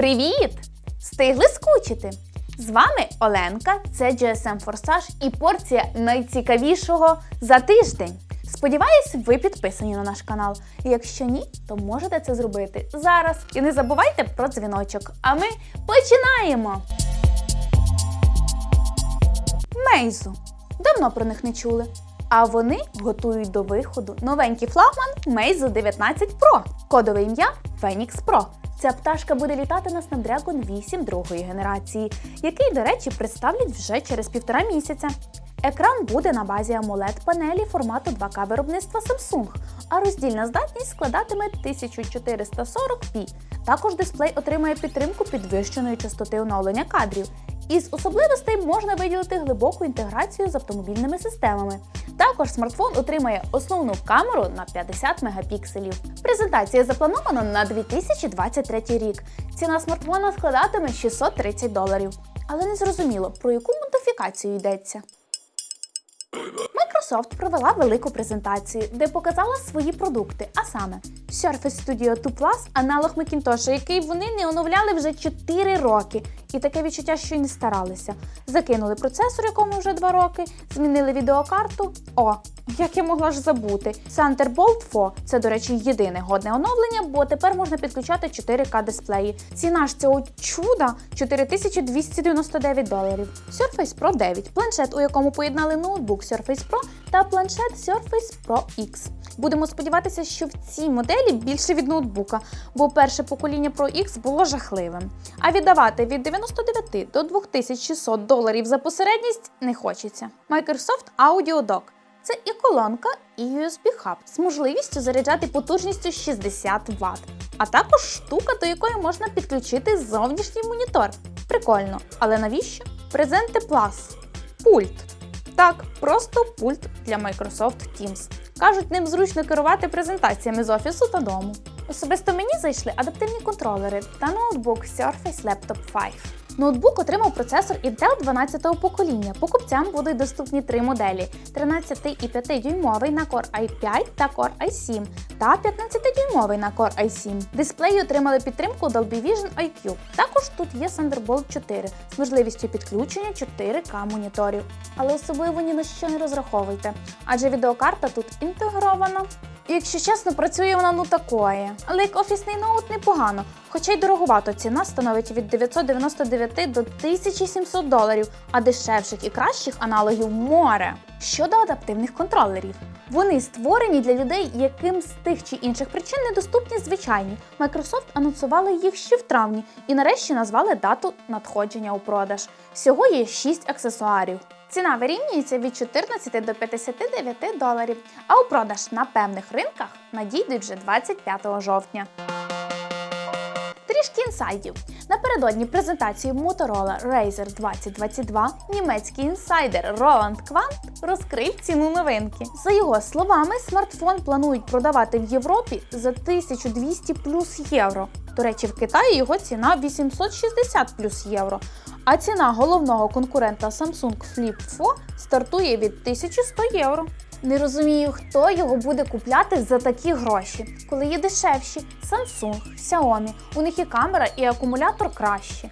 Привіт! Встигли скучити? З вами Оленка, це GSM Форсаж і порція найцікавішого за тиждень. Сподіваюсь, ви підписані на наш канал. Якщо ні, то можете це зробити зараз. І не забувайте про дзвіночок. А ми починаємо! Мейзу. Давно про них не чули. А вони готують до виходу новенький флагман Meizu 19 Pro. Кодове ім'я Phoenix Pro. Ця пташка буде літати на Snapdragon 8 другої генерації, який, до речі, представлять вже через півтора місяця. Екран буде на базі amoled панелі формату 2К виробництва Samsung, а роздільна здатність складатиме 1440p. Також дисплей отримає підтримку підвищеної частоти оновлення кадрів. Із особливостей можна виділити глибоку інтеграцію з автомобільними системами. Також смартфон отримає основну камеру на 50 мегапікселів. Презентація запланована на 2023 рік. Ціна смартфона складатиме 630 доларів. Але не зрозуміло, про яку модифікацію йдеться. Microsoft провела велику презентацію, де показала свої продукти, а саме Surface Studio 2 Plus, аналог Macintosh, який вони не оновляли вже 4 роки. І таке відчуття, що й не старалися. Закинули процесор, якому вже 2 роки, змінили відеокарту. О, як я могла ж забути. Thunderbolt 4 – це, до речі, єдине годне оновлення, бо тепер можна підключати 4К дисплеї. Ціна ж цього чуда 4299 доларів. Surface Pro 9 планшет, у якому поєднали ноутбук Surface Pro та планшет Surface Pro X. Будемо сподіватися, що в цій моделі більше від ноутбука, бо перше покоління Pro X було жахливим. А віддавати від 99 до 2600 доларів за посередність не хочеться. Microsoft Audio Dock – це і колонка, і USB-хаб з можливістю заряджати потужністю 60 Вт, а також штука, до якої можна підключити зовнішній монітор. Прикольно, але навіщо? Презенти Plus. Пульт. Так, просто пульт для Microsoft Teams. Кажуть, ним зручно керувати презентаціями з офісу та дому. Особисто мені зайшли адаптивні контролери та ноутбук Surface Laptop 5. Ноутбук отримав процесор Intel 12-го покоління. Покупцям будуть доступні три моделі: 13,5 дюймовий на Core i5 та Core i7 та 15-дюймовий на Core i7. Дисплеї отримали підтримку Dolby Vision IQ. Також тут є Thunderbolt 4 з можливістю підключення 4К моніторів. Але особливо ні на що не розраховуйте, адже відеокарта тут інтегрована. Якщо чесно, працює вона ну такої. Але як офісний ноут непогано, хоча й дороговато ціна становить від 999 до 1700 доларів, а дешевших і кращих аналогів море. Щодо адаптивних контролерів. Вони створені для людей, яким з тих чи інших причин недоступні звичайні. Microsoft анонсували їх ще в травні і нарешті назвали дату надходження у продаж. Всього є 6 аксесуарів. Ціна вирівнюється від 14 до 59 доларів, а у продаж на певних ринках надійдуть вже 25 жовтня. Трішки інсайдів. Напередодні презентації Motorola Razer 2022 німецький інсайдер Roland Quandt розкрив ціну новинки. За його словами, смартфон планують продавати в Європі за 1200 плюс євро. До речі, в Китаї його ціна 860 плюс євро. А ціна головного конкурента Samsung Flip 4 стартує від 1100 євро. Не розумію, хто його буде купляти за такі гроші, коли є дешевші Samsung, Xiaomi. У них і камера, і акумулятор кращі.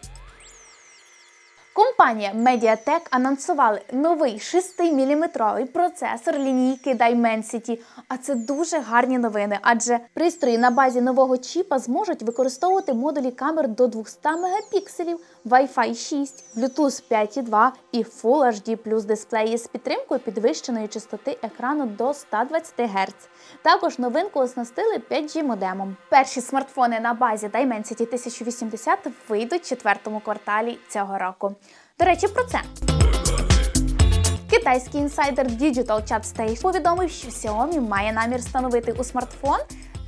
Компанія Mediatek анонсували новий 6-мм процесор лінійки Dimensity. А це дуже гарні новини, адже пристрої на базі нового чіпа зможуть використовувати модулі камер до 200 мегапікселів, Wi-Fi 6, Bluetooth 5.2 і Full HD Plus дисплеї з підтримкою підвищеної частоти екрану до 120 Гц. Також новинку оснастили 5G модемом. Перші смартфони на базі Dimensity 1080 вийдуть в четвертому кварталі цього року. До речі, про це. Китайський інсайдер Digital Chat Station повідомив, що Xiaomi має намір встановити у смартфон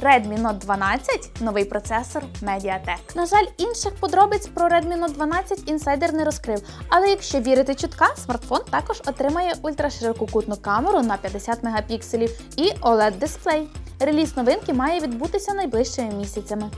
Redmi Note 12 новий процесор Mediatek. На жаль, інших подробиць про Redmi Note 12 інсайдер не розкрив. Але якщо вірити чуткам, смартфон також отримає ультраширококутну камеру на 50 мегапікселів і oled дисплей. Реліз новинки має відбутися найближчими місяцями.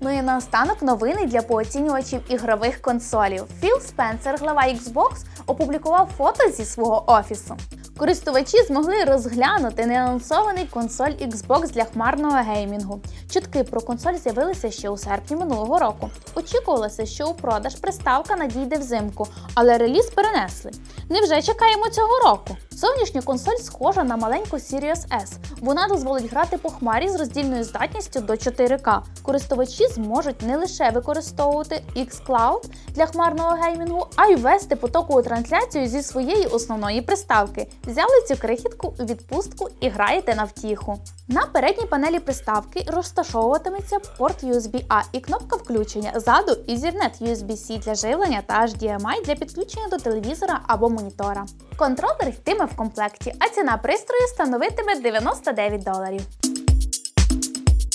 Ну і наостанок новини для пооцінювачів ігрових консолів. Філ Спенсер, глава Xbox, опублікував фото зі свого офісу. Користувачі змогли розглянути неанонсований консоль Xbox для хмарного геймінгу. Чутки про консоль з'явилися ще у серпні минулого року. Очікувалося, що у продаж приставка надійде взимку, але реліз перенесли. Невже чекаємо цього року? Зовнішня консоль схожа на маленьку Series S. Вона дозволить грати по хмарі з роздільною здатністю до 4К. Користувачі зможуть не лише використовувати xCloud для хмарного геймінгу, а й вести потокову трансляцію зі своєї основної приставки. Взяли цю крихітку у відпустку і граєте на втіху. На передній панелі приставки розташовуватиметься порт USB-A і кнопка включення ззаду Ethernet USB-C для живлення та HDMI для підключення до телевізора або монітора. Контролер йтиме в комплекті, а ціна пристрою становитиме 99 доларів.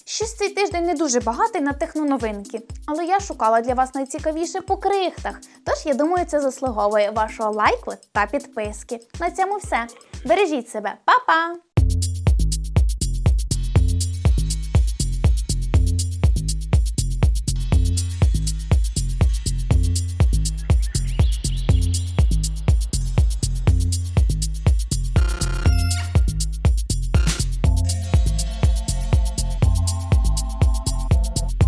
Щось цей тиждень не дуже багатий на техноновинки, але я шукала для вас найцікавіше по крихтах. Тож я думаю, це заслуговує вашого лайку та підписки. На цьому все. Бережіть себе, Па-па!